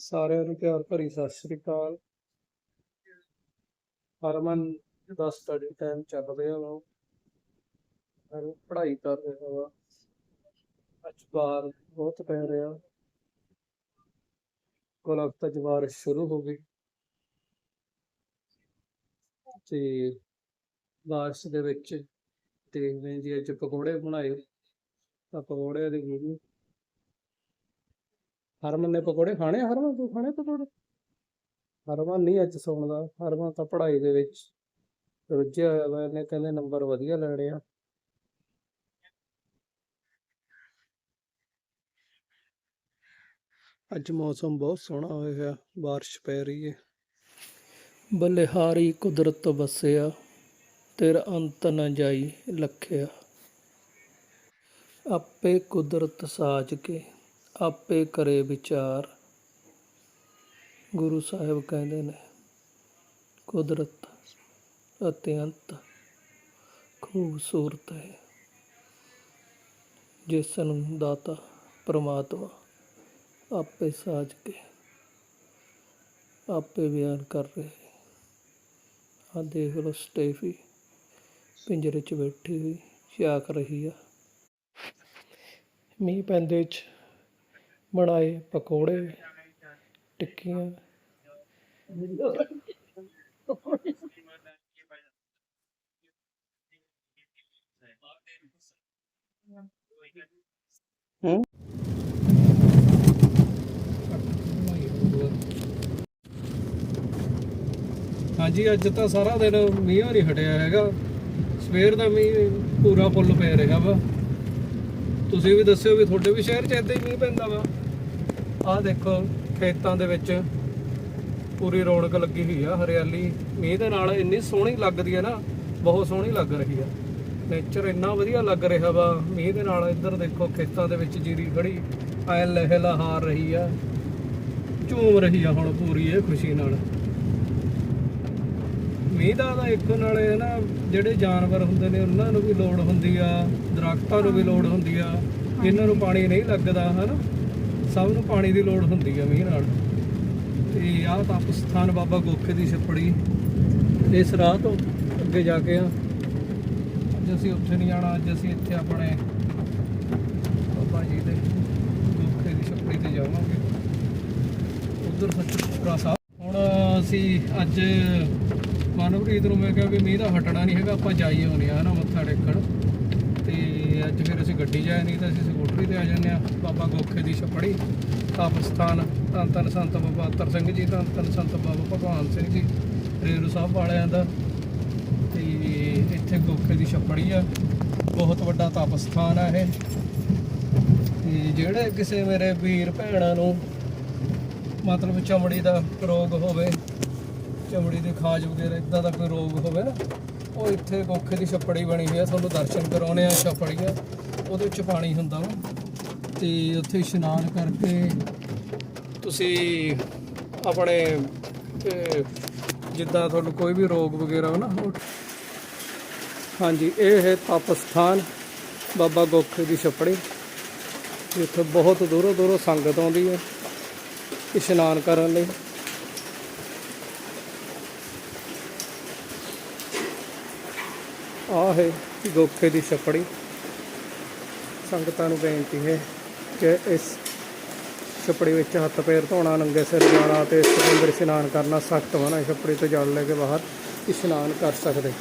ਸਾਰਿਆਂ ਨੂੰ ਪਿਆਰ ਭਰੀ ਸਤਿ ਸ੍ਰੀ ਅਕਾਲ। ਹਰਮਨ ਦਾ ਸਟੱਡੀ ਟਾਈਮ ਚੱਲ ਰਿਹਾ ਵਾ। ਹਰ ਪੜ੍ਹਾਈ ਕਰ ਰਿਹਾ ਵਾ। ਅੱਜ ਬਾਹਰ ਬਹੁਤ ਪੈ ਰਿਹਾ। ਕੋ ਲੱਗਦਾ ਅੱਜ ਬਾਰਿਸ਼ ਸ਼ੁਰੂ ਹੋ ਗਈ। ਤੇ ਬਾਰਿਸ਼ ਦੇ ਵਿੱਚ ਦੇਖਦੇ ਹਾਂ ਜੀ, ਅੱਜ ਪਕੌੜੇ ਬਣਾਏ। ਤਾਂ ਪਕੌੜਿਆਂ ਦੀ ਵੀਡੀਓ ਹਰਮਨ ਨੇ ਪਕੌੜੇ ਖਾਣੇ ਹਰਮਨ, ਤੂੰ ਖਾਣੇ ਪਕੌੜੇ? ਹਰਮਨ ਨਹੀਂ ਅੱਜ ਸੌਂਦਾ ਹਰਮਨ ਤਾਂ ਪੜ੍ਹਾਈ ਦੇ ਵਿੱਚ ਰੁੱਝਿਆ ਹੋਇਆ ਵਾ, ਇਹਨੇ ਕਹਿੰਦੇ ਨੰਬਰ ਵਧੀਆ ਲੈਣੇ ਆ। ਅੱਜ ਮੌਸਮ ਬਹੁਤ ਸੋਹਣਾ ਹੋਇਆ, ਬਾਰਿਸ਼ ਪੈ ਰਹੀ ਹੈ। ਬਲਿਹਾਰੀ ਕੁਦਰਤ ਵਸਿਆ, ਤੇਰਾ ਅੰਤ ਨ ਜਾਈ ਲਖਿਆ। ਆਪੇ ਕੁਦਰਤ ਸਾਜ ਕੇ ਆਪੇ ਕਰੇ ਵਿਚਾਰ। ਗੁਰੂ ਸਾਹਿਬ ਕਹਿੰਦੇ ਨੇ, ਕੁਦਰਤ ਅਤਿਅੰਤ ਖੂਬਸੂਰਤ ਹੈ। ਜਿਸ ਨੂੰ ਦਾਤਾ, ਪ੍ਰਮਾਤਮਾ ਆਪੇ ਸਾਜ ਕੇ, ਆਪੇ ਬਿਆਨ ਕਰ ਰਹੇ ਆ ਦੇਖ ਲਓ ਸਟੇਫੀ, ਪਿੰਜਰੇ 'ਚ ਬੈਠੀ ਹੋਈ, ਝਾਕ ਰਹੀ ਆ। ਮੀਂਹ ਪੈਂਦੇ 'ਚ ਬਣਾਏ, ਪਕੌੜੇ, ਟਿੱਕੀਆਂ। ਹੂੰ ਹਾਂਜੀ, ਅੱਜ ਤਾਂ ਸਾਰਾ ਦਿਨ ਮੀਂਹ ਨਹੀਂ ਹਟਿਆ ਹੈਗਾ। ਸਵੇਰ ਦਾ ਮੀਂਹ ਪੂਰਾ ਫੁੱਲ ਪੈ ਰਿਹਾ ਵਾ। ਤੁਸੀਂ ਵੀ ਦੱਸਿਓ ਵੀ ਤੁਹਾਡੇ ਵੀ ਸ਼ਹਿਰ 'ਚ ਏਦਾਂ ਹੀ ਮੀਂਹ ਪੈਂਦਾ ਵਾ। ਆਹ ਦੇਖੋ ਖੇਤਾਂ ਦੇ ਵਿੱਚ ਪੂਰੀ ਰੌਣਕ ਲੱਗੀ ਹੋਈ ਆ ਹਰਿਆਲੀ। ਮੀਂਹ ਦੇ ਨਾਲ ਇੰਨੀ ਸੋਹਣੀ ਲੱਗਦੀ ਹੈ ਨਾ ਬਹੁਤ ਸੋਹਣੀ ਲੱਗ ਰਹੀ ਆ। ਨੇਚਰ ਇੰਨਾ ਵਧੀਆ ਲੱਗ ਰਿਹਾ ਵਾ। ਮੀਂਹ ਦੇ ਨਾਲ ਇੱਧਰ ਦੇਖੋ ਖੇਤਾਂ ਦੇ ਵਿੱਚ ਜੀਰੀ ਖੜੀ ਐ ਲਹਿ ਲਹਾਰ ਰਹੀ ਆ। ਝੂਮ ਰਹੀ ਆ ਹੁਣ ਪੂਰੀ ਇਹ ਖੁਸ਼ੀ ਨਾਲ। ਮੀਂਹ ਦਾ ਤਾਂ ਇੱਕ ਨਾਲੇ ਨਾ ਜਿਹੜੇ ਜਾਨਵਰ ਹੁੰਦੇ ਨੇ ਉਹਨਾਂ ਨੂੰ ਵੀ ਲੋੜ ਹੁੰਦੀ ਆ ਦਰਖਤਾਂ ਨੂੰ ਵੀ ਲੋੜ ਹੁੰਦੀ ਆ। ਜਿਨ੍ਹਾਂ ਨੂੰ ਪਾਣੀ ਨਹੀਂ ਲੱਗਦਾ ਹਨਾ? ਸਭ ਨੂੰ ਪਾਣੀ ਦੀ ਲੋੜ ਹੁੰਦੀ ਆ ਮੀਂਹ ਨਾਲ। ਤੇ ਆਹ ਤਪ ਸਥਾਨ ਬਾਬਾ ਗੋਖੇ ਦੀ ਛੱਪੜੀ। ਇਸ ਰਾਹ ਤੋਂ ਅੱਗੇ ਜਾ ਕੇ ਆ। ਅੱਜ ਅਸੀਂ ਉੱਥੇ ਨਹੀਂ ਜਾਣਾ, ਅੱਜ ਅਸੀਂ ਇੱਥੇ ਆਪਣੇ ਬਾਬਾ ਜੀ ਦੇ ਗੋਖੇ ਦੀ ਛੱਪੜੀ ਤੇ ਜਾਵਾਂਗੇ। ਉਧਰ ਸੱਚਪੁਰਾ ਸਾਹਿਬ। ਹੁਣ ਅਸੀਂ ਅੱਜ ਮਨਪ੍ਰੀਤ ਨੂੰ ਮੈਂ ਕਿਹਾ ਵੀ ਮੀਂਹ ਦਾ ਹਟਣਾ ਨਹੀਂ ਹੈਗਾ, ਆਪਾਂ ਜਾਈਏ ਆਉਣੇ ਆ ਨਾ ਮੱਥਾ ਟੇਕਣ। ਤੇ ਅੱਜ ਫਿਰ ਅਸੀਂ ਗੱਡੀ ਜਾਏ ਨਹੀਂ ਤਾਂ ਅਸੀਂ ਸਕੂਟਰੀ ਤੇ ਆ ਜਾਂਦੇ ਆ। ਬਾਬਾ ਗੋਖੇ ਦੀ ਛਪੜੀ ਤਪ ਸਥਾਨ ਧੰਨ ਧੰਨ ਸੰਤ ਬਾਬਾ ਅਤਰ ਸਿੰਘ ਜੀ, ਧੰਨ ਧੰਨ ਸੰਤ ਬਾਬਾ ਭਗਵਾਨ ਸਿੰਘ ਜੀ, ਰੇਰੂ ਸਾਹਿਬ ਵਾਲਿਆਂ ਦਾ। ਤੇ ਇੱਥੇ ਗੋਖੇ ਦੀ ਛਪੜੀ ਆ। ਬਹੁਤ ਵੱਡਾ ਤਪ ਸਥਾਨ ਆ ਇਹ। ਤੇ ਜਿਹੜੇ ਕਿਸੇ ਮੇਰੇ ਵੀਰ ਭੈਣਾਂ ਨੂੰ ਮਤਲਬ ਚਮੜੀ ਦਾ ਰੋਗ ਹੋਵੇ, ਚਮੜੀ ਦੇ ਖਾਜ ਵਗੈਰਾ, ਇਦਾਂ ਦਾ ਕੋਈ ਰੋਗ ਹੋਵੇ ਨਾ ਉਹ ਇੱਥੇ ਗੋਖੇ ਦੀ ਛੱਪੜੀ ਬਣੀ ਹੋਈ ਆ, ਤੁਹਾਨੂੰ ਦਰਸ਼ਨ ਕਰਾਉਣੇ ਆ ਛੱਪੜੀ ਆ। ਉਹਦੇ ਵਿੱਚ ਪਾਣੀ ਹੁੰਦਾ ਵਾ। ਤੇ ਉੱਥੇ ਇਸ਼ਨਾਨ ਕਰਕੇ ਤੁਸੀਂ ਆਪਣੇ ਜਿੱਦਾਂ ਤੁਹਾਨੂੰ ਕੋਈ ਵੀ ਰੋਗ ਵਗੈਰਾ ਹੋ ਨਾ ਹਾਂਜੀ, ਇਹ ਹੈ ਤਪ ਸਥਾਨ ਬਾਬਾ ਗੋਖੇ ਦੀ ਛੱਪੜੀ। ਇੱਥੇ ਬਹੁਤ ਦੂਰੋਂ ਦੂਰੋਂ ਸੰਗਤ ਆਉਂਦੀ ਹੈ ਇਸ਼ਨਾਨ ਕਰਨ ਲਈ। ਆਹ ਹੈ ਗੋਖੇ ਦੀ ਛਪੜੀ। ਸੰਗਤਾਂ ਨੂੰ ਬੇਨਤੀ ਹੈ ਕਿ ਇਸ ਛਪੜੀ ਵਿੱਚ ਹੱਥ ਪੈਰ ਧੋਣਾ, ਨੰਗੇ ਸਿਰ ਜਾਣਾ ਤੇ ਇਸ ਦੇ ਇਸ਼ਨਾਨ ਕਰਨਾ ਸਖਤ ਮਨਾ ਛਪੜੀ ਤੋਂ ਜਲ ਲੈ ਕੇ ਬਾਹਰ ਇਸ਼ਨਾਨ ਕਰ ਸਕਦੇ।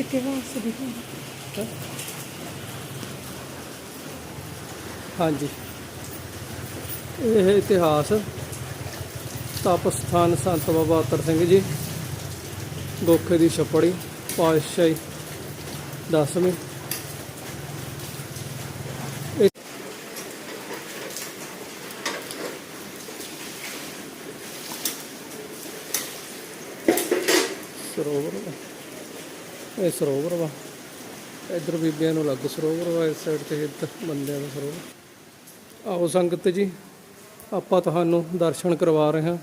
ਇਤਿਹਾਸ ਦਿਖਾਓ ਹਾਂਜੀ। ਇਹ ਇਤਿਹਾਸ ਤਪ ਸਥਾਨ ਸੰਤ ਬਾਬਾ ਅਤਰ ਸਿੰਘ ਜੀ, ਗੋਖੇ ਦੀ ਛਪੜੀ, ਪਾਤਸ਼ਾਹੀ, ਦਸਵੀਂ ਇਹ ਸਰੋਵਰ ਵਾ। ਇਹ ਸਰੋਵਰ ਵਾ। ਇੱਧਰ ਬੀਬੀਆਂ ਨੂੰ ਲੱਗ ਸਰੋਵਰ ਵਾ, ਇਸ ਸਾਈਡ ਤੇ ਇੱਧਰ ਬੰਦਿਆਂ ਦਾ ਸਰੋਵਰ। ਆਓ ਸੰਗਤ ਜੀ, ਆਪਾਂ ਤੁਹਾਨੂੰ ਦਰਸ਼ਨ ਕਰਵਾ ਰਹੇ ਹਾਂ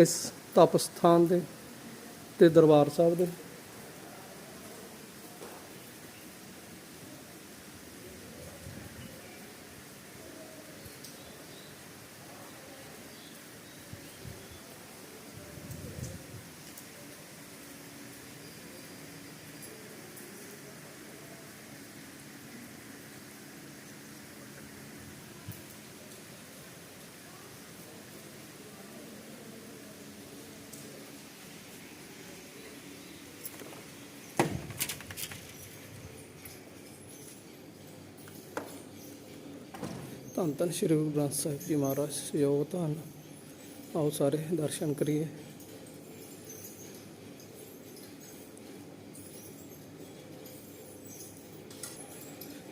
ਇਸ ਤਪ ਸਥਾਨ ਦੇ ਤੇ ਦਰਬਾਰ ਸਾਹਿਬ ਦੇ। ਧੰਨ ਧੰਨ ਸ਼੍ਰੀ ਗੁਰੂ ਗ੍ਰੰਥ ਸਾਹਿਬ ਜੀ ਮਹਾਰਾਜ ਸਯੋਗ ਧੰਨ। ਆਓ ਸਾਰੇ ਦਰਸ਼ਨ ਕਰੀਏ।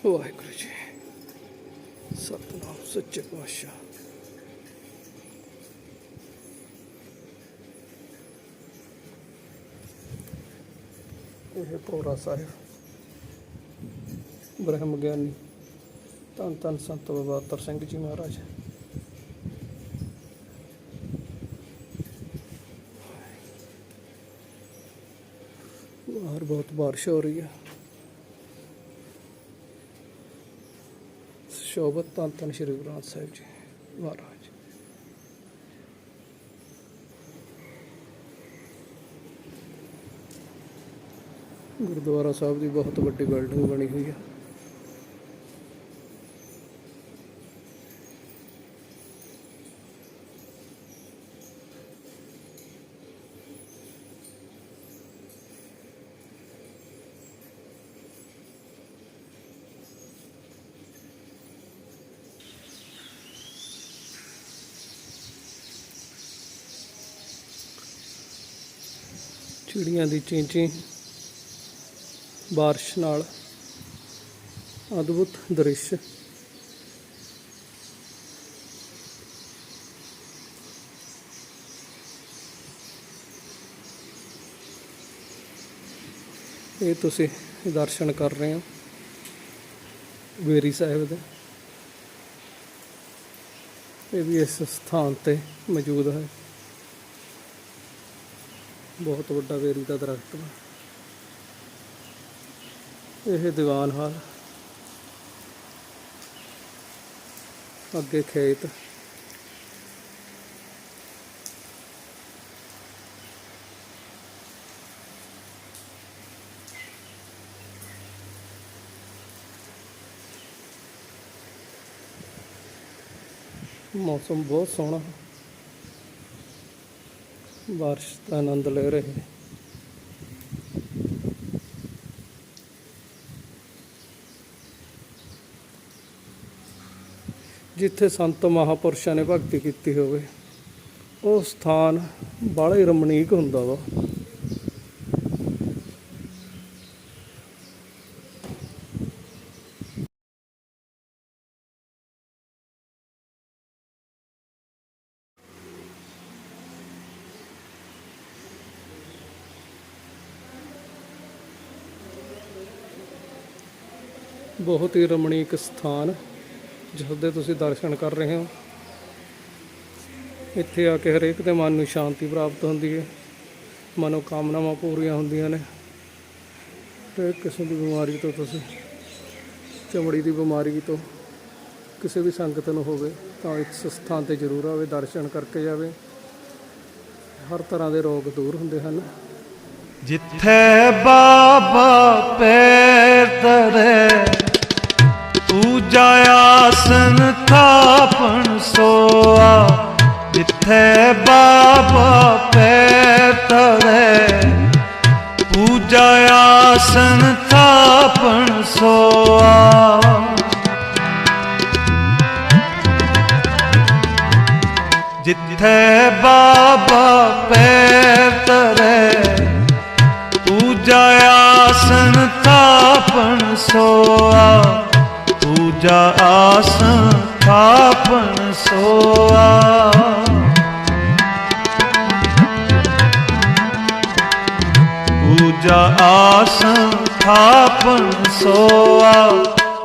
ਵਾਹਿਗੁਰੂ ਜੀ, ਸਤਨਾਮ ਸੱਚੇ ਪਾਤਸ਼ਾਹ। ਇਹ ਪੌਰਾ ਸਾਹਿਬ ਬ੍ਰਹਮ ਗਿਆਨੀ ਧੰਨ ਧੰਨ ਸੰਤ ਬਾਬਾ ਅਤਰ ਸਿੰਘ ਜੀ ਮਹਾਰਾਜ। ਬਾਹਰ ਬਹੁਤ ਬਾਰਿਸ਼ ਹੋ ਰਹੀ ਹੈ ਸ਼ੋਭਤ ਧੰਨ ਧੰਨ ਸ਼੍ਰੀ ਗੁਰੂ ਗ੍ਰੰਥ ਸਾਹਿਬ ਜੀ ਮਹਾਰਾਜ। ਗੁਰਦੁਆਰਾ ਸਾਹਿਬ ਦੀ ਬਹੁਤ ਵੱਡੀ ਬਿਲਡਿੰਗ ਬਣੀ ਹੋਈ ਹੈ ਚਿੜੀਆਂ ਦੀ ਚੀਂ-ਚੀਂ ਬਾਰਿਸ਼ ਨਾਲ ਅਦਭੁਤ ਦ੍ਰਿਸ਼। ਇਹ ਤੁਸੀਂ ਦਰਸ਼ਨ ਕਰ ਰਹੇ ਹੋ ਵੇਰੀ ਸਾਹਿਬ ਦੇ। ਇਹ ਵੀ ਇਸ ਸਥਾਨ ਤੇ ਮੌਜੂਦ ਹੈ। ਬਹੁਤ ਵੱਡਾ ਬੇਰੀ ਦਾ ਦਰਖਤ ਵਾ। ਇਹ ਦੀਵਾਨ ਹਾਲ। ਅੱਗੇ ਖੇਤ। ਮੌਸਮ ਬਹੁਤ ਸੋਹਣਾ। ਬਾਰਿਸ਼ ਦਾ ਆਨੰਦ ਲੈ ਰਹੇ ਜਿੱਥੇ ਸੰਤ ਮਹਾਪੁਰਸ਼ਾਂ ਨੇ ਭਗਤੀ ਕੀਤੀ ਹੋਵੇ, ਉਹ ਸਥਾਨ ਬੜਾ ਹੀ ਰਮਣੀਕ ਹੁੰਦਾ ਵਾ। ਬਹੁਤ ਹੀ ਰਮਣੀਕ ਸਥਾਨ, ਜਿਸ ਦੇ ਤੁਸੀਂ ਦਰਸ਼ਨ ਕਰ ਰਹੇ ਹੋ। ਇੱਥੇ ਆ ਕੇ ਹਰੇਕ ਦੇ ਮਨ ਨੂੰ ਸ਼ਾਂਤੀ ਪ੍ਰਾਪਤ ਹੁੰਦੀ ਹੈ ਮਨੋ ਕਾਮਨਾਵਾਂ ਪੂਰੀਆਂ ਹੁੰਦੀਆਂ ਨੇ। ਤੇ ਕਿਸੇ ਦੀ ਬਿਮਾਰੀ ਤੋਂ ਤੁਸੀਂ, ਚਮੜੀ ਦੀ ਬਿਮਾਰੀ ਤੋਂ ਕਿਸੇ ਵੀ ਸੰਗਤ ਨੂੰ ਹੋਵੇ, ਤਾਂ ਇਸ ਸਥਾਨ ਤੇ ਜ਼ਰੂਰ ਆਵੇ, ਦਰਸ਼ਨ ਕਰਕੇ ਜਾਵੇ। ਹਰ ਤਰ੍ਹਾਂ ਦੇ ਰੋਗ ਦੂਰ ਹੁੰਦੇ ਹਨ। ਜਿੱਥੇ ਬਾਬਾ ਪੈਰ ਧਰੇ ਦੂਜਾ ਆਸਨ ਥਾਪਣ ਸੋਆ, ਜਿੱਥੇ ਬਾਬਾ ਪੈ ਤਰੇ ਪੂਜਾ ਆਸਨ ਥਾਪਣ ਸੋਆ। ਜਿੱਥੇ ਬਾਬਾ ਪੈ ਤਰੇ ਪੂਜਾ ਆਸਨ ਥਾਪਣ ਸੋਆ। ਪੂਜਾ ਆਸਨ ਥਾਪਣ ਸੋਆ। ਪੂਜਾ ਆਸਨ ਥਾਪਨ ਸੋਆ।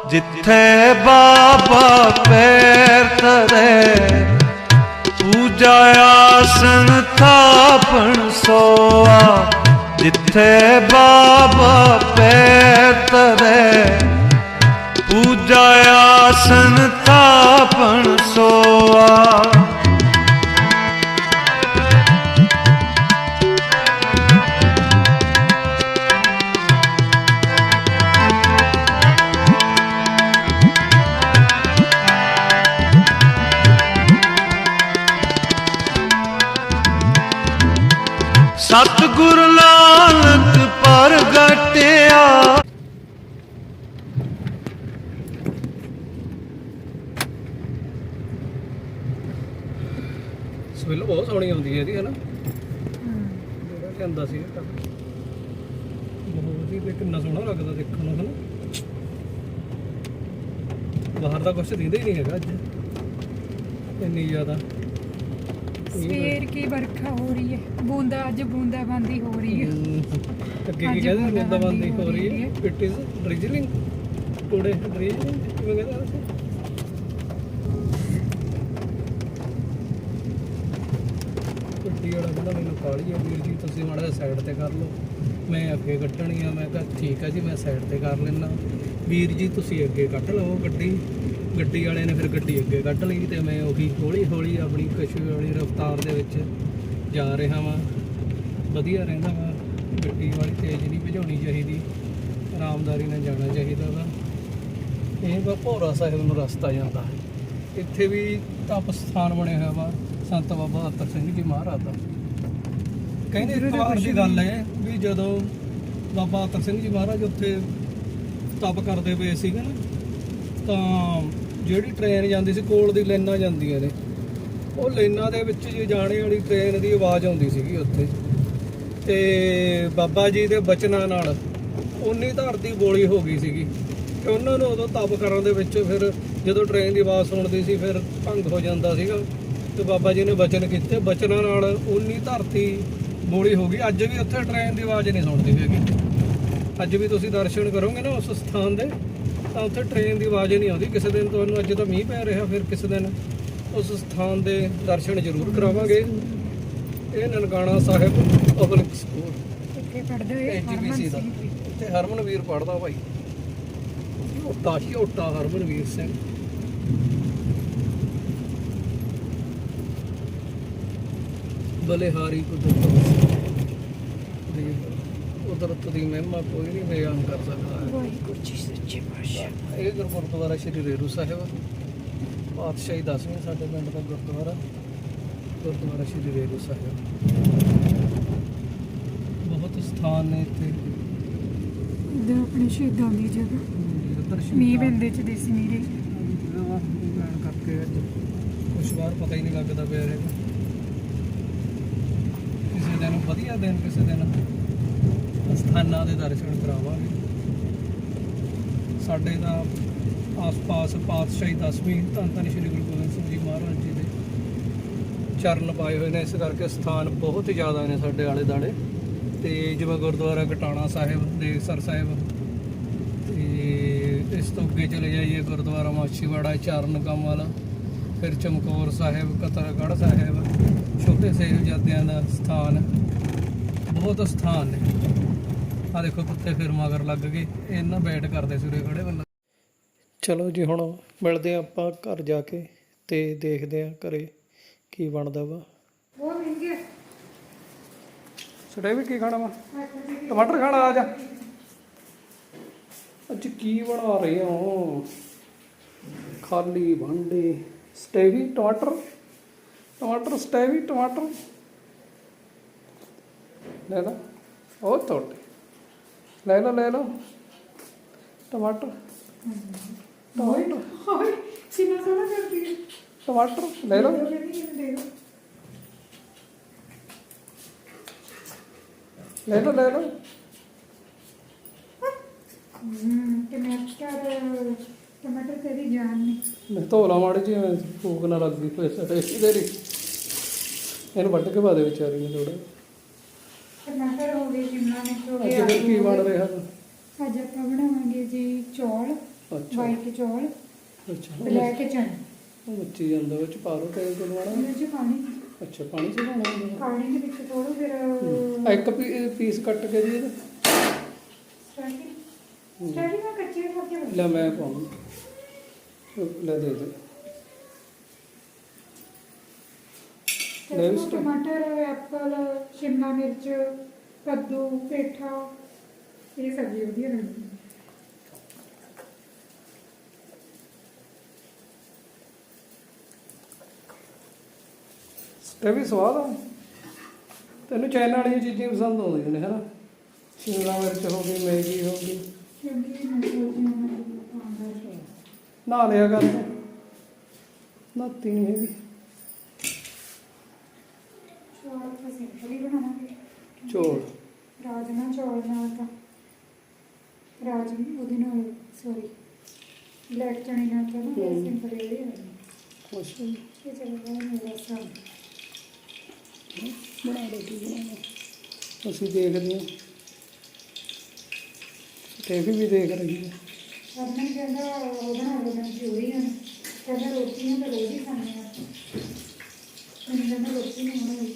ਜਿੱਥੇ ਬਾਬਾ ਪੈਰ ਧਰੇ, ਪੂਜਾ ਆਸਨ ਥਾਪਣ ਸੋਆ। ਜਿੱਥੇ ਬਾਬਾ ਪੈਰ ਧਰੇ ਪੂਜਾ ਆਸਨ ਥਾਪਨ ਸੋਆ। ਬਾਹਰ ਦਾ ਕੁਝ ਦਿੰਦਾ ਹੀ ਨਹੀਂ ਹੈਗਾ ਅੱਜ। ਇੰਨੀ ਜ਼ਿਆਦਾ। ਸਵੇਰ ਕੀ ਵਰਖਾ ਹੋ ਰਹੀ ਹੈ? ਬੂੰਦਾ ਅੱਜ ਬੂੰਦਾ ਬੰਦੀ ਹੋ ਰਹੀ ਹੈ। ਅੱਗੇ ਕੀ ਕਹਿੰਦੇ ਬੂੰਦਾਬਾਂਦੀ ਬੂੰਦਾਬਾਂਦੀ ਹੋ ਰਹੀ ਹੈ। It is drizzling today drizzling ਕਿਵੇਂ ਕਹਿੰਦੇ ਗੱਡੀ ਵਾਲਾ ਕਹਿੰਦਾ ਮੈਨੂੰ ਕਾਲੀ ਆ ਵੀਰ ਜੀ ਤੁਸੀਂ ਮਾੜਾ ਸਾਈਡ ਤੇ ਕਰ ਲਓ। ਮੈਂ ਅੱਗੇ ਕੱਢਣੀ ਆ ਮੈਂ ਕਿਹਾ ਠੀਕ ਆ ਜੀ ਮੈਂ ਸਾਈਡ ਤੇ ਕਰ ਲੈਣਾ ਵੀਰ ਜੀ ਤੁਸੀਂ ਅੱਗੇ ਕੱਢ ਲਓ ਗੱਡੀ। ਗੱਡੀ ਵਾਲੇ ਨੇ ਫਿਰ ਗੱਡੀ ਅੱਗੇ ਕੱਢ ਲਈ ਤੇ ਮੈਂ ਉਹੀ ਹੌਲੀ ਹੌਲੀ ਆਪਣੀ ਕਸ਼ੂ ਵਾਲੀ ਰਫ਼ਤਾਰ ਦੇ ਵਿੱਚ ਜਾ ਰਿਹਾ ਵਾਂ। ਵਧੀਆ ਰਹਿੰਦਾ ਵਾ। ਗੱਡੀ ਵਾਲੀ ਤੇਜ਼ ਨਹੀਂ ਭਜਾਉਣੀ ਚਾਹੀਦੀ। ਆਰਾਮਦਾਰੀ ਨਾਲ ਜਾਣਾ ਚਾਹੀਦਾ ਵਾ। ਇਹ ਵਾ ਭੋਰਾ ਸਾਹਿਬ ਨੂੰ ਰਸਤਾ ਜਾਂਦਾ। ਇੱਥੇ ਵੀ ਤਪ ਸਥਾਨ ਬਣਿਆ ਹੋਇਆ ਵਾ। ਸੰਤ ਬਾਬਾ ਅਤਰ ਸਿੰਘ ਜੀ ਮਹਾਰਾਜ ਦਾ। ਕਹਿੰਦੇ ਇੱਕ ਵਾਰ ਦੀ ਗੱਲ ਹੈ ਵੀ ਜਦੋਂ ਬਾਬਾ ਅਤਰ ਸਿੰਘ ਜੀ ਮਹਾਰਾਜ ਉੱਥੇ ਤਪ ਕਰਦੇ ਪਏ ਸੀਗੇ ਨਾ, ਤਾਂ ਜਿਹੜੀ ਟ੍ਰੇਨ ਜਾਂਦੀ ਸੀ, ਕੋਲ ਦੀ ਲਾਈਨਾਂ ਜਾਂਦੀਆਂ ਨੇ। ਉਹ ਲਾਈਨਾਂ ਦੇ ਵਿੱਚ ਜੇ ਜਾਣੇ ਵਾਲੀ ਟ੍ਰੇਨ ਦੀ ਆਵਾਜ਼ ਆਉਂਦੀ ਸੀਗੀ ਉੱਥੇ। ਤੇ ਬਾਬਾ ਜੀ ਦੇ ਬਚਨਾਂ ਨਾਲ ਉਨੀ ਧਰਤੀ ਬੋਲੀ ਹੋ ਗਈ ਸੀਗੀ। ਤੇ ਉਹਨਾਂ ਨੂੰ ਉਦੋਂ ਤਪ ਕਰਨ ਦੇ ਵਿੱਚ ਫਿਰ ਜਦੋਂ ਟ੍ਰੇਨ ਦੀ ਆਵਾਜ਼ ਸੁਣਦੀ ਸੀ, ਫਿਰ ਭੰਗ ਹੋ ਜਾਂਦਾ ਸੀਗਾ। ਤੇ ਬਾਬਾ ਜੀ ਨੇ ਬਚਨ ਕੀਤੇ। ਬਚਨਾਂ ਨਾਲ ਉਨੀ ਧਰਤੀ ਬੋਲੀ ਹੋ ਗਈ। ਅੱਜ ਵੀ ਉੱਥੇ ਟ੍ਰੇਨ ਦੀ ਆਵਾਜ਼ ਨਹੀਂ ਸੁਣਦੀ ਹੈਗੀ। ਅੱਜ ਵੀ ਤੁਸੀਂ ਦਰਸ਼ਨ ਕਰੋਗੇ ਨਾ ਉਸ ਸਥਾਨ ਦੇ ਤਾਂ ਉੱਥੇ ਟ੍ਰੇਨ ਦੀ ਆਵਾਜ਼ ਹੀ ਨਹੀਂ ਆਉਂਦੀ। ਕਿਸੇ ਦਿਨ ਤੁਹਾਨੂੰ ਅੱਜ ਤਾਂ ਮੀਂਹ ਪੈ ਰਿਹਾ ਫਿਰ ਕਿਸੇ ਦਿਨ ਉਸ ਸਥਾਨ ਦੇ ਦਰਸ਼ਨ ਜ਼ਰੂਰ ਕਰਾਵਾਂਗੇ। ਇਹ ਨਨਕਾਣਾ ਸਾਹਿਬ ਪਬਲਿਕ ਸਕੂਲ ਇੱਥੇ ਪੜਦੇ ਹੋਏ ਐਜੀਪੀਸੀ ਦਾ। ਇੱਥੇ ਹਰਮਨਵੀਰ ਪੜਦਾ ਭਾਈ। ਝੋਟਾ ਝੋਟਾ ਹਰਮਨਵੀਰ ਸਿੰਘ। ਬਲਿਹਾਰੀ ਕੁਦਰਤ। ਦੀ ਕੁਦਰਤ ਦੀ ਮਹਿਮਾ ਕੋਈ ਨਹੀਂ ਬਿਆਨ ਕਰ ਸਕਦਾ। ਵਾਹਿਗੁਰੂ ਜੀ ਸੱਚੇ ਪਾਤਸ਼ਾਹ। ਇਹ ਗੁਰ- ਗੁਰਦੁਆਰਾ ਸ਼੍ਰੀ ਰੇਰੂ ਸਾਹਿਬ ਪਾਤਸ਼ਾਹੀ ਦਸਵੇਂ ਸਾਡੇ ਪਿੰਡ ਦਾ ਗੁਰਦੁਆਰਾ ਗੁਰਦੁਆਰਾ ਸ਼੍ਰੀ ਰੇਰੂ ਸਾਹਿਬ। ਬਹੁਤ ਸਥਾਨ ਨੇ ਇੱਥੇ। ਇਧਰ ਆਪਣੇ ਸ਼ਹੀਦਾਂ ਦੀ ਜਗ੍ਹਾ। ਮੀਂਹ ਪੈਂਦੇ ਚ ਦੇਸੀ ਨੀਰੇ ਲੈਣ ਕਰਕੇ ਅੱਜ ਕੁਛ ਵਾਰ ਪਤਾ ਹੀ ਨਹੀਂ ਲੱਗਦਾ ਪਿਆ ਰਿਹਾ। ਕਿਸੇ ਦਿਨ ਵਧੀਆ ਦਿਨ ਕਿਸੇ ਦਿਨ ਸਥਾਨਾਂ ਦੇ ਦਰਸ਼ਨ ਕਰਾਵਾਂਗੇ। ਸਾਡੇ ਦਾ ਆਸ-ਪਾਸ ਪਾਤਸ਼ਾਹੀ ਦਸਵੀਂ ਧੰਨ ਧੰਨ ਸ਼੍ਰੀ ਗੁਰੂ ਗੋਬਿੰਦ ਸਿੰਘ ਜੀ ਮਹਾਰਾਜ ਜੀ ਦੇ ਚਰਨ ਪਾਏ ਹੋਏ ਨੇ। ਇਸ ਕਰਕੇ ਸਥਾਨ ਬਹੁਤ ਜ਼ਿਆਦਾ ਨੇ ਸਾਡੇ ਆਲੇ ਦਾਲੇ ਤੇ ਜਿਵੇਂ ਗੁਰਦੁਆਰਾ ਕਟਾਣਾ ਸਾਹਿਬ ਦੇਵਸਰ ਸਾਹਿਬ, ਤੇ ਇਸ ਤੋਂ ਅੱਗੇ ਚਲੇ ਜਾਈਏ ਗੁਰਦੁਆਰਾ ਮਾਛੀਵਾੜਾ, ਚਰਨ ਕਮਲ, ਫਿਰ ਚਮਕੌਰ ਸਾਹਿਬ ਕਤਰਗੜ੍ਹ ਸਾਹਿਬ, ਛੋਟੇ ਸਾਹਿਬਜ਼ਾਦਿਆਂ ਦਾ ਸਥਾਨ। ਬਹੁਤ ਸਥਾਨ ਨੇ। ਆ ਦੇਖੋ ਕੁੱਤੇ ਫਿਰ ਮਗਰ ਲੱਗ ਗਏ। ਇਹਨਾਂ ਵੇਟ ਕਰਦੇ ਸੂਰੇ ਖੜੇ ਬੰਦਾ। ਚਲੋ ਜੀ ਹੁਣ ਮਿਲਦੇ ਹਾਂ ਆਪਾਂ ਘਰ ਜਾ ਕੇ ਤੇ ਦੇਖਦੇ ਹਾਂ ਘਰੇ ਕੀ ਬਣਦਾ ਵਾ। ਉਹ ਸਟੇ ਵੀ ਕੀ ਖਾਣਾ ਵਾ? ਟਮਾਟਰ ਖਾਣਾ ਆ ਜਾ। ਅੱਜ ਕੀ ਬਣਾ ਰਹੇ ਹੋ? ਖਾਲੀ ਭਾਂਡੇ ਸਟੇਵੀ ਟਮਾਟਰ ਟਮਾਟਰ ਸਟੇਵੀ ਟਮਾਟਰ। ਲੈ ਲਾ। ਉਹ ਤੋਟੇ। ਲੈ ਲਓ ਲੈ ਲਓ। ਟਮਾਟਰ। ਟਮਾਟਰ। ਹੋਏ ਸੀਨਾ ਸੋਨਾ ਕਰਦੀ ਹੈ ਟਮਾਟਰ ਲੈ ਲਓ। ਲੈ ਲਓ ਲੈ ਲਓ। ਟਮਾਟਰ ਤੇਰੀ ਜਾਨ ਨਹੀਂ ਮੈਂ ਧੋ ਲਾ ਮਾੜੀ ਜੀ ਮੈਂ ਭੂਖ ਨਾ ਲੱਗਦੀ ਫਿਰ ਇਹਦੇ ਲਈ ਇਹਨੂੰ ਵੱਢ ਕੇ ਪਾ ਦੇ ਵਿਚਾਰੀ ਨੂੰ ਥੋੜਾ ਟਮਾਟਰ ਹੋ ਗਏ ਸ਼ਿਮਲਾ ਮਿਰਚ ਹੋ ਅੱਜ ਗਏ ਫਿਰ ਕੀ ਆਲੂ ਹੋ ਗਏ। ਰਿਹਾ ਅੱਜ ਆਪਾਂ ਬਣਾਵਾਂਗੇ ਜੀ ਚੌਲ ਅੱਛਾ। ਵਾਈਟ ਚੌਲ ਅੱਛਾ। ਬਲੈਕ ਚਨੇ ਉਹ ਮੱਚੀ ਜਾਂਦਾ ਵਿੱਚ ਪਾ ਲਓ ਤੇਲ ਉਹਦੇ ਚ ਪਾਣੀ। ਅੱਛਾ ਪਾਣੀ ਚ ਪਾਉਣਾ ਹੁੰਦਾ ਪਾਣੀ ਦੇ ਵਿੱਚ ਥੋੜਾ ਫਿਰ ਆ ਇੱਕ ਪੀਸ ਕੱਟ ਕੇ ਜੀ ਇਹਦਾ। ਸਟਾਰਟਿੰਗ ਸਟਾਰਟਿੰਗ ਮੈਂ ਕੱਚੇ ਖਾ ਕੇ ਲੈ ਮੈਂ ਪਾਉਂਗਾ ਲੈ ਦੇ ਦੇ। ਲੈ ਵੀ ਤੇ। ਸਟਾ- ਟਮਾਟਰ ਐਪਲ ਸ਼ਿਮਲਾ ਮਿਰਚ ਕੱਦੂ ਪੇਠਾ ਇਹ ਸਬਜ਼ੀ ਵਧੀਆ ਬਣਦੀ ਹੈ। ਤੇ ਵੀ ਸਵਾਦ ਆ। ਤੈਨੂੰ ਚਾਈਨਾ ਵਾਲੀਆਂ ਚੀਜ਼ਾਂ ਪਸੰਦ ਆਉਂਦੀਆਂ ਨੇ ਹਨਾ? ਸ਼ਿਮਲਾ ਮਿਰਚ ਹੋ ਗਈ ਮੈਗੀ ਹੋ ਗਈ। ਕਿਉਂਕਿ ਮੈਂ ਨਹਾ ਲਿਆ ਕਰ। ਤੂੰ ਨਾਤੀ ਨਹੀਂ ਹੈਗੀ ਚੌਲ ਤਾਂ ਸਿੰਪਲ ਹੀ ਬਣਾਵਾਂਗੇ ਚੋਲ ਰਾਜਮਾ ਚੌਲ ਨਾਲ ਤਾਂ ਰਾਜ ਉਹਦੇ ਨਾਲ ਸੌਰੀ ਬਲੈਕ ਚਣੇ ਨਾਲ ਤਾਂ ਨਾ ਹਮ। ਸਿੰਪਲ ਹੀ ਹੈ ਖੁਸ਼। ਇਹ ਚੱਲਦਾ ਮੇਰਾ ਸਾਹ ਬਣਾ ਲਓ ਕੀ ਬਣਾਉਣਾ ਅਸੀਂ ਦੇਖਦੇ ਹਾਂ। ਤੇ ਵੀ ਵੀ ਦੇਖ ਰਹੀ ਹੈ। ਕਰਨਾ ਕਹਿੰਦਾ ਉਹਦਾ ਨਾਲ ਮੈਂ ਚੋਰੀ ਹਨ ਕਹਿੰਦਾ ਰੋਟੀਆਂ ਤਾਂ ਰੋਜ਼ ਹੀ ਖਾਂਦੇ ਆ। ਮੈਨੂੰ ਕਹਿੰਦਾ ਰੋਟੀ ਨਹੀਂ ਬਣਾਈ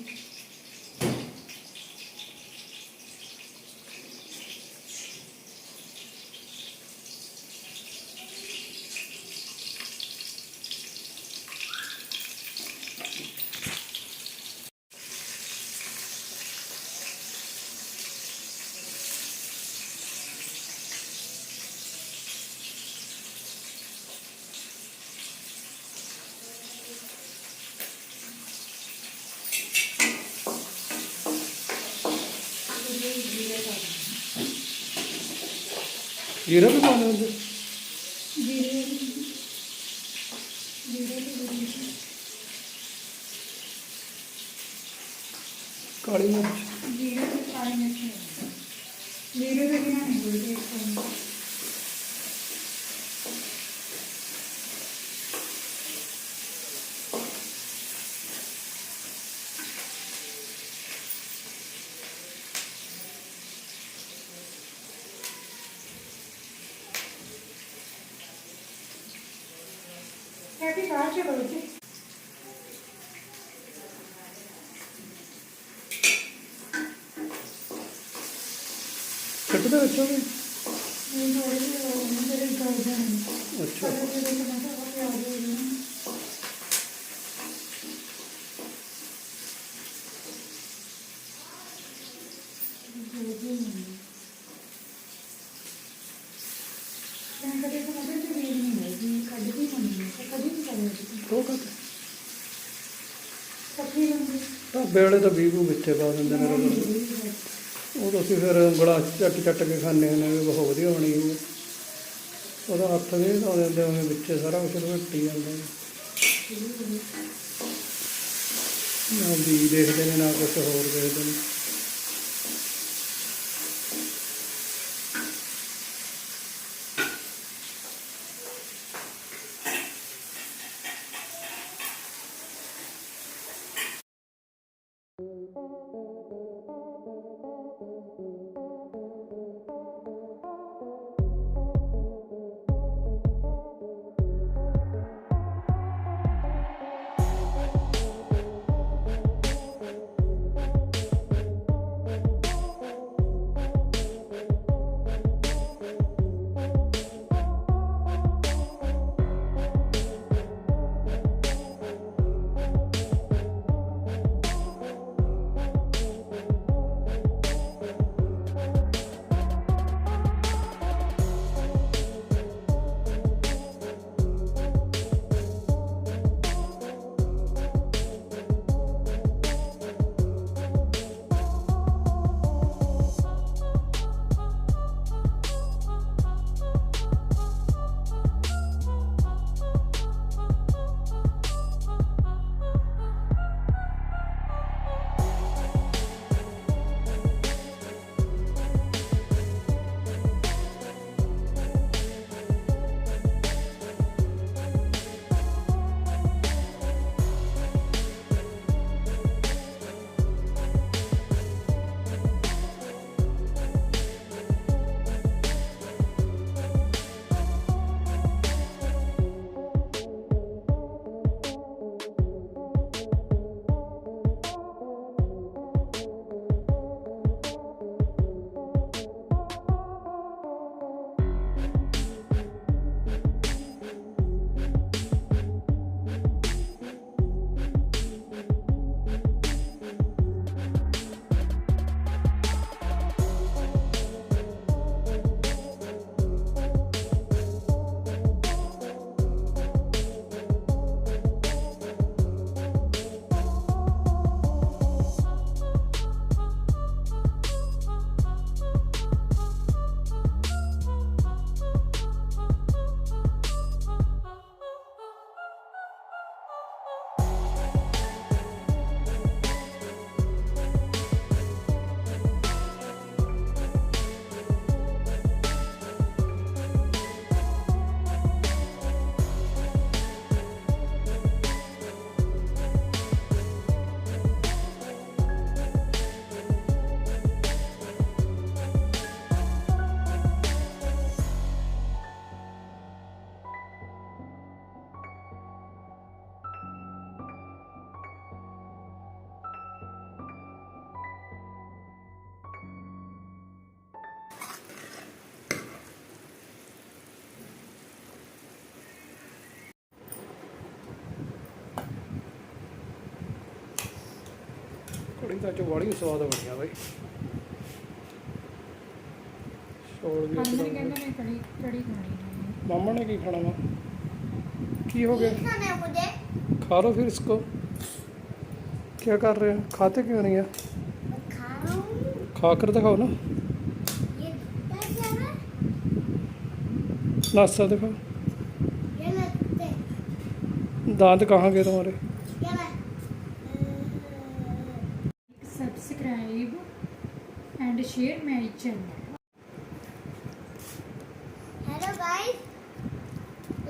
ਜੀਰਾ ਵੀ ਪਾਉਣਾ ਹੁੰਦੇ ਜੀਰੇ ਜੀਰੇ ਦੀ ਬੜੀ ਕਾਲੀ ਮਿਰਚ ਜੀਰੇ ਦੇ ਪਾਣੀ ਵਿੱਚ ਜੀਰੇ ਦੇ ਬਿਨਾਂ ਨਹੀਂ ਬੋਲਦੇ ਕੋਈ ਚਲੋ ਜੀ ਕੱਟਦੇ ਵਿੱਚੋਂ ਵੀ। ਇਹ ਥੋੜੇ ਜਿਹੇ ਮੇਰੇ ਗਲ ਜਾਣ ਅੱਛਾ ਕਦੇ ਕਦੇ ਟਮਾਟਰ ਪਾ ਕੇ ਆ ਜਾਊਗਾ ਮੈਂ ਕਦੇ ਟਮਾਟਰ ਤੇ ਰੀਲ ਨਹੀਂ ਹੋਈ ਕੱਢਦੀ ਹੁੰਦੀ ਹੈ ਕਦੀ ਨਹੀਂ ਕਰਿਆ ਉਹ ਕੱਟ ਸੱਚੀ ਬੰਦੀ ਢਾਬੇ ਵਾਲੇ ਤਾਂ ਬੀਬੂ ਵਿੱਚੇ ਪਾ ਦਿੰਦੇ ਨੇ ਰਗੜ ਉਹ ਤਾਂ ਅਸੀਂ ਫਿਰ ਬੜਾ ਚੱਟ ਚੱਟ ਕੇ ਖਾਂਦੇ ਹੁੰਦੇ ਵੀ ਬਹੁਤ ਵਧੀਆ ਬਣੀ ਹੋਈ ਉਹਦਾ ਹੱਥ ਵੀ ਲਾ ਦਿੰਦੇ ਉਹਨੇ ਵਿੱਚ ਸਾਰਾ ਕੁਝ ਰੋਟੀ ਜਾਂਦਾ ਨਾ ਵੀ ਦੇਖਦੇ ਨੇ, ਨਾ ਕੁਝ ਹੋਰ ਦੇਖਦੇ ਨੇ। ਤਾਂ ਚ ਬੜੀ ਸਵਾਦ ਬਣੀਆਂ ਬਾਈ ਛੋੜ ਵੀ ਹਰਮਨ ਇੱਕ ਕਹਿੰਦਾ ਮੈਂ ਕੜੀ ਕੜੀ ਖਾਣੀ ਹੈ ਮਾਮਾ ਨੇ ਕੀ ਖਾਣਾ ਵਾ ਕੀ ਹੋ ਗਿਆ खाना है मुझे खा लो फिर इसको क्या कर रहे हैं खाते क्यों नहीं है मैं खा रहा हूँ खा कर दिखाओ ना ये क्या क्या है नाश्ता दिखाओ ये लगते दांत कहाँ गए तुम्हारे ਚੰਗਾ Hello guys,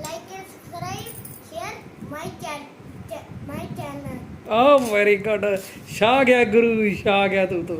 like and subscribe, share my channel, my channel. Oh very good ਸ਼ਾ ਗਿਆ ਗੁਰੂ ਸ਼ਾ ਗਿਆ ਤੂੰ ਤੂੰ